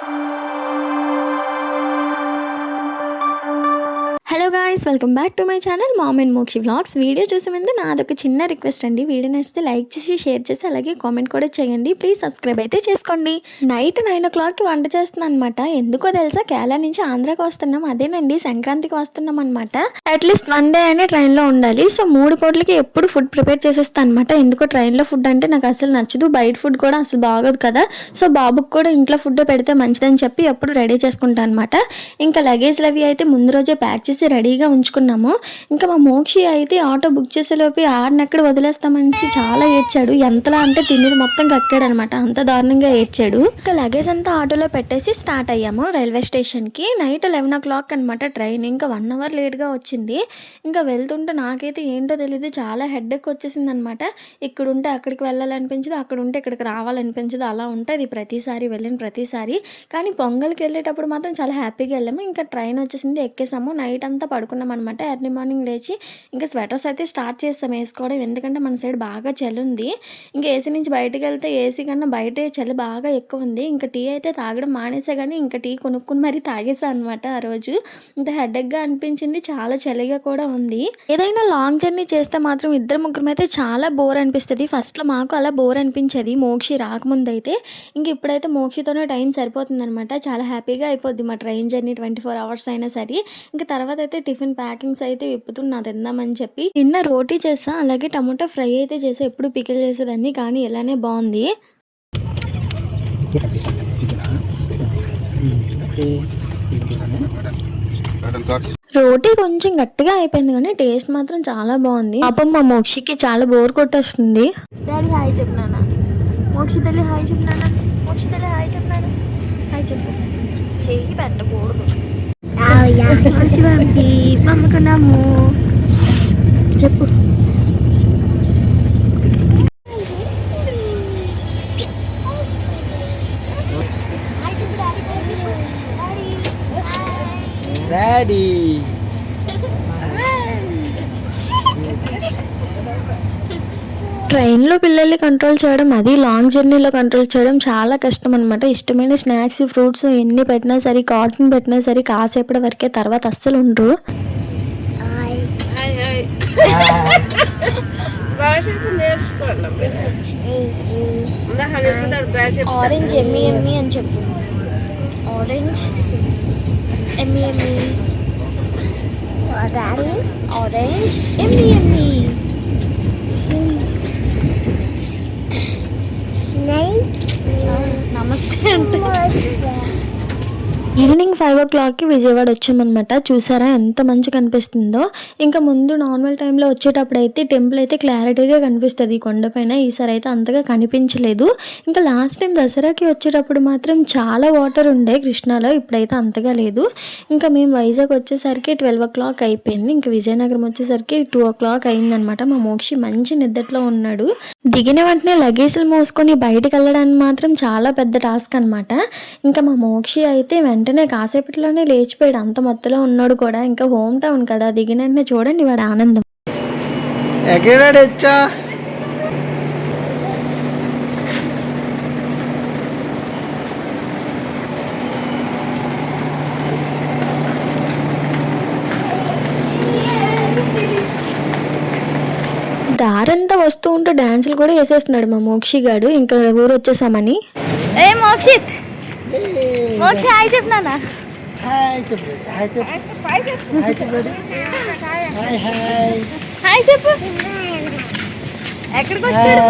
Thank you. Hello guys welcome back to my channel mom and Mokshi vlogs. Video చూసే ముందు నాదొక చిన్న request అండి. వీడియో నచ్చితే లైక్ చేసి షేర్ చేసి అలాగే కామెంట్ కూడా చేయండి. ప్లీజ్ సబ్స్క్రైబ్ అయితే చేసుకోండి. నైట్ నైన్ ఓ క్లాక్కి వంట చేస్తున్నాను అనమాట ఎందుకో తెలుసా కేరళ నుంచి ఆంధ్రాకి వస్తున్నాం. అదేనండి సంక్రాంతికి వస్తున్నాం అనమాట అట్లీస్ట్ వన్ డే అయినా ట్రైన్లో ఉండాలి. సో మూడు పూటలకి ఎప్పుడు ఫుడ్ ప్రిపేర్ చేసేస్తాను అనమాట ఎందుకో ట్రైన్లో ఫుడ్ అంటే నాకు అసలు నచ్చదు. బయట ఫుడ్ కూడా అసలు బాగోదు కదా. సో బాబుకి కూడా ఇంట్లో ఫుడ్ పెడితే మంచిదని చెప్పి ఎప్పుడు రెడీ చేసుకుంటాను అనమాట ఇంకా లగేజ్లు అవి అయితే ముందు రోజే ప్యాక్ చేసి రెడీగా ఉంచుకున్నాము. ఇంకా మా మోక్షి అయితే ఆటో బుక్ చేసేలోపు ఆరుని ఎక్కడ వదిలేస్తామనేసి చాలా ఏడ్చాడు. ఎంతలా అంటే తినేది మొత్తం కక్కాడు అనమాట అంత దారుణంగా ఏడ్చాడు. ఇంకా లగేజ్ అంతా ఆటోలో పెట్టేసి స్టార్ట్ అయ్యాము రైల్వే స్టేషన్కి. నైట్ లెవెన్ ఓ క్లాక్ అనమాట ట్రైన్. ఇంకా వన్ అవర్ లేట్గా వచ్చింది. ఇంకా వెళ్తుంటే నాకైతే ఏంటో తెలియదు చాలా హెడ్ఎక్ వచ్చేసింది అనమాట ఇక్కడ ఉంటే అక్కడికి వెళ్ళాలనిపించదు. అక్కడ ఉంటే ఇక్కడికి రావాలనిపించదు. అలా ఉంటుంది ప్రతిసారి వెళ్ళిన ప్రతిసారి. కానీ పొంగల్కి వెళ్ళేటప్పుడు మాత్రం చాలా హ్యాపీగా వెళ్ళాము. ఇంకా ట్రైన్ వచ్చేసింది ఎక్కేసాము. నైట్ అంతా పడుకున్నాం అనమాట ఎర్లీ మార్నింగ్ లేచి ఇంకా స్వెటర్స్ అయితే స్టార్ట్ చేస్తాం వేసుకోవడం. ఎందుకంటే మన సైడ్ బాగా చలి ఉంది ఇంకా ఏసీ నుంచి బయటకు వెళ్తే ఏసీ కన్నా బయట చలి బాగా ఎక్కువ ఉంది. ఇంకా టీ అయితే తాగడం మానేసే కానీ ఇంకా టీ కొనుక్కుని మరీ తాగేసా అనమాట ఆ రోజు. ఇంత హెడేక్గా అనిపించింది. చాలా చలిగా కూడా ఉంది. ఏదైనా లాంగ్ జర్నీ చేస్తే మాత్రం ఇద్దరు ముగ్గురం అయితే చాలా బోర్ అనిపిస్తుంది. ఫస్ట్లో మాకు అలా బోర్ అనిపించేది. మోక్షి రాకముందు అయితే ఇంక ఇప్పుడైతే మోక్షితోనే టైం సరిపోతుంది అనమాట చాలా హ్యాపీగా అయిపోద్ది మా train journey twenty four hours అయినా సరే. ఇంకా తర్వాత అయితే టిఫిన్ ప్యాకింగ్స్ అయితే విప్పుతున్నా తిందామని చెప్పి. నిన్న రోటీ చేసా అలాగే టమాటా ఫ్రై అయితే చేసా ఎప్పుడు పికిల్ చేసేదాన్ని కానీ ఇలానే బాగుంది. రోటీ కొంచెం గట్టిగా అయిపోయింది కానీ టేస్ట్ మాత్రం చాలా బాగుంది. పాపం మా మోక్షికి చాలా బోర్ కొట్టేస్తుంది. Daddy hi చెప్పినానా? మోక్షి తల్లి హాయ్ చెప్పినానా? మోక్షి తల్లి హాయ్ చెప్పినానా? హాయ్ చెప్పు. చెయ్యి పెట్టకూడదు. శివంతి పంపుకున్నాము చెప్పు డాడీ ట్రైన్లో పిల్లల్ని కంట్రోల్ చేయడం అది లాంగ్ జర్నీలో కంట్రోల్ చేయడం చాలా కష్టం అనమాట ఇష్టమైన స్నాక్స్ ఫ్రూట్స్ ఎన్ని పెట్టినా సరే కాటన్ పెట్టినా సరే కాసేపటి వరకే తర్వాత అస్సలు ఉండరు. ఆరెంజ్ ఎమ్మి ఎమ్మి అని చెప్పు. ఆరెంజ్ ఎమ్మి ఎమ్మి ఆరెంజ్ ఎమ్మి ఎమ్మి నమస్తే అంటే ఈవినింగ్ ఫైవ్ ఓ క్లాక్కి విజయవాడ వచ్చామన్నమాట. చూసారా ఎంత మంచి కనిపిస్తుందో. ఇంకా ముందు నార్మల్ టైంలో వచ్చేటప్పుడు అయితే టెంపుల్ అయితే క్లారిటీగా కనిపిస్తుంది. ఈ కొండపైన ఈసారి అయితే అంతగా కనిపించలేదు. ఇంకా లాస్ట్ టైం దసరాకి వచ్చేటప్పుడు మాత్రం చాలా వాటర్ ఉండే కృష్ణాలో. ఇప్పుడైతే అంతగా లేదు. ఇంకా మేము వైజాగ్ వచ్చేసరికి ట్వెల్వ్ ఓ క్లాక్ అయిపోయింది. ఇంకా విజయనగరం వచ్చేసరికి టూ ఓ క్లాక్ అయిందనమాట మా మోక్షి మంచి నిద్రలో ఉన్నాడు. దిగిన వెంటనే లగేజ్లు మోసుకొని బయటకు వెళ్ళడానికి మాత్రం చాలా పెద్ద టాస్క్ అనమాట ఇంకా మా మోక్షి అయితే వెంటనే కాసేపట్లోనే లేచిపోయాడు. అంత మొత్తలో ఉన్నాడు కూడా. ఇంకా హోమ్ టౌన్ కదా. దిగిన వెంటనే చూడండి వాడు ఆనందం. దారంతా వస్తూ ఉంటూ డాన్సులు కూడా వేసేస్తున్నాడు మా మోక్షి గాడు ఇంకా ఊరు వచ్చేసామని ఏ మోక్షిత్! మోక్షి హాయ్ చెప్పినానా హాయ్ చెప్పు హాయ్ చెప్పు. హాయ్ చెప్పు హాయ్ హాయ్ హాయ్ చెప్పు. ఎక్కడికి వచ్చాడు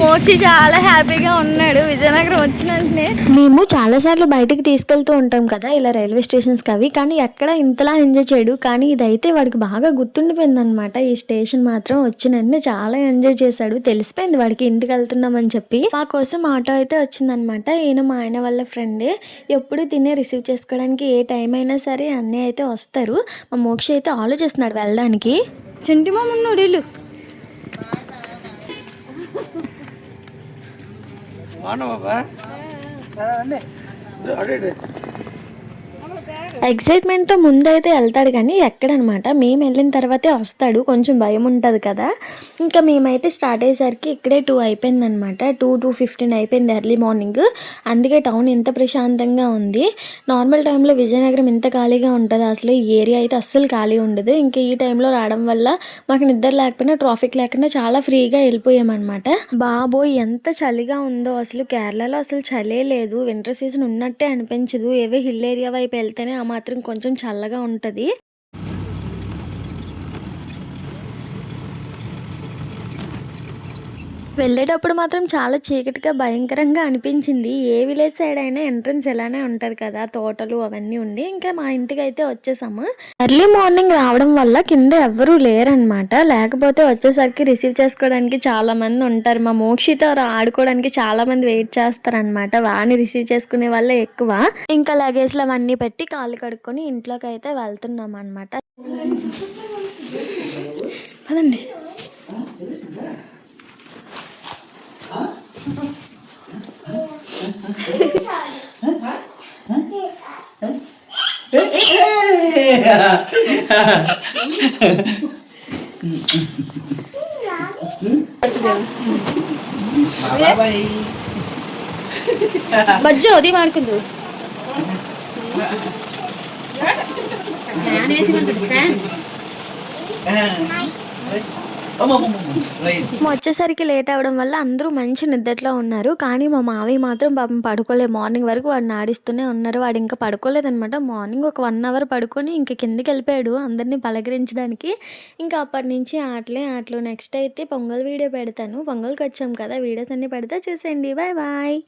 మోక్షి చాలా హ్యాపీగా ఉన్నాడు. విజయనగరం వచ్చిన వెంటనే మేము చాలాసార్లు బయటికి తీసుకెళ్తూ ఉంటాం కదా ఇలా రైల్వే స్టేషన్స్కి అవి. కానీ ఎక్కడ ఇంతలా ఎంజాయ్ చేయడు. కానీ ఇదైతే వాడికి బాగా గుర్తుండిపోయింది అనమాట ఈ స్టేషన్ మాత్రం వచ్చిన వెంటనే చాలా ఎంజాయ్ చేశాడు. తెలిసిపోయింది వాడికి ఇంటికి వెళ్తున్నామని చెప్పి. మా కోసం ఆటో అయితే వచ్చిందనమాట ఈయన మా ఆయన వాళ్ళ ఫ్రెండే. ఎప్పుడు తినే రిసీవ్ చేసుకోవడానికి ఏ టైం అయినా సరే అన్నీ అయితే వస్తారు. మా మోక్షి అయితే ఆలోచిస్తున్నాడు వెళ్ళడానికి. చింటి మామ ఉన్నాడు వీళ్ళు ఎక్సైట్మెంట్తో బాబా ముందైతే వెళ్తాడు కానీ ఎక్కడనమాట. మేము వెళ్ళిన తర్వాతే వస్తాడు. కొంచెం భయం ఉంటుంది కదా. ఇంకా మేమైతే స్టార్ట్ అయ్యేసరికి ఇక్కడే టూ అయిపోయిందనమాట. టూ టూ ఫిఫ్టీన్ అయిపోయింది ఎర్లీ మార్నింగ్ అందుకే టౌన్ ఇంత ప్రశాంతంగా ఉంది. నార్మల్ టైంలో విజయనగరం ఇంత ఖాళీగా ఉంటుంది? అసలు ఈ ఏరియా అయితే అస్సలు ఖాళీ ఉండదు. ఇంకా ఈ టైంలో రావడం వల్ల మాకు నిద్ర లేకపోయినా ట్రాఫిక్ లేకుండా చాలా ఫ్రీగా వెళ్ళిపోయామన్నమాట బాబోయ్ ఎంత చలిగా ఉందో. అసలు కేరళలో అసలు చలే లేదు. వింటర్ సీజన్ ఉన్నట్టే అనిపించదు. ఏవే హిల్ ఏరియా వైపు వెళ్తేనే మాత్రం కొంచెం చల్లగా ఉంటుంది. వెళ్ళేటప్పుడు మాత్రం చాలా చీకటిగా భయంకరంగా అనిపించింది. ఏ విలేజ్ సైడ్ అయినా ఎంట్రన్స్ ఇలానే ఉంటుంది కదా తోటలు అవన్నీ ఉండి. ఇంకా మా ఇంటికి అయితే వచ్చేసాము. ఎర్లీ మార్నింగ్ రావడం వల్ల కింద ఎవ్వరూ లేరనమాట లేకపోతే వచ్చేసరికి రిసీవ్ చేసుకోవడానికి చాలా మంది ఉంటారు. మా మోక్షితో ఆడుకోవడానికి చాలా మంది వెయిట్ చేస్తారనమాట వాని రిసీవ్ చేసుకునే వాళ్ళే ఎక్కువ. ఇంకా లగేజ్లు అవన్నీ పెట్టి కాళ్ళు కడుక్కొని ఇంట్లోకి అయితే వెళ్తున్నాం అనమాట పదండి. బజ్జు అది వాడుకుందు మా వచ్చేసరికి లేట్ అవ్వడం వల్ల అందరూ మంచి నిద్రలో ఉన్నారు. కానీ మా మావి మాత్రం పాపం పడుకోలేదు మార్నింగ్ వరకు వాడిని ఆడిస్తూనే ఉన్నారు. వాడు ఇంకా పడుకోలేదనమాట మార్నింగ్ ఒక వన్ అవర్ పడుకొని ఇంకా కిందకి వెళ్ళిపోయాడు అందరినీ పలకరించడానికి. ఇంకా అప్పటి నుంచి ఆటలే ఆటలు. నెక్స్ట్ అయితే పొంగల్ వీడియో పెడతాను. పొంగల్కి వచ్చాం కదా. వీడియోస్ అన్నీ పెడితే చూసేయండి. Bye bye.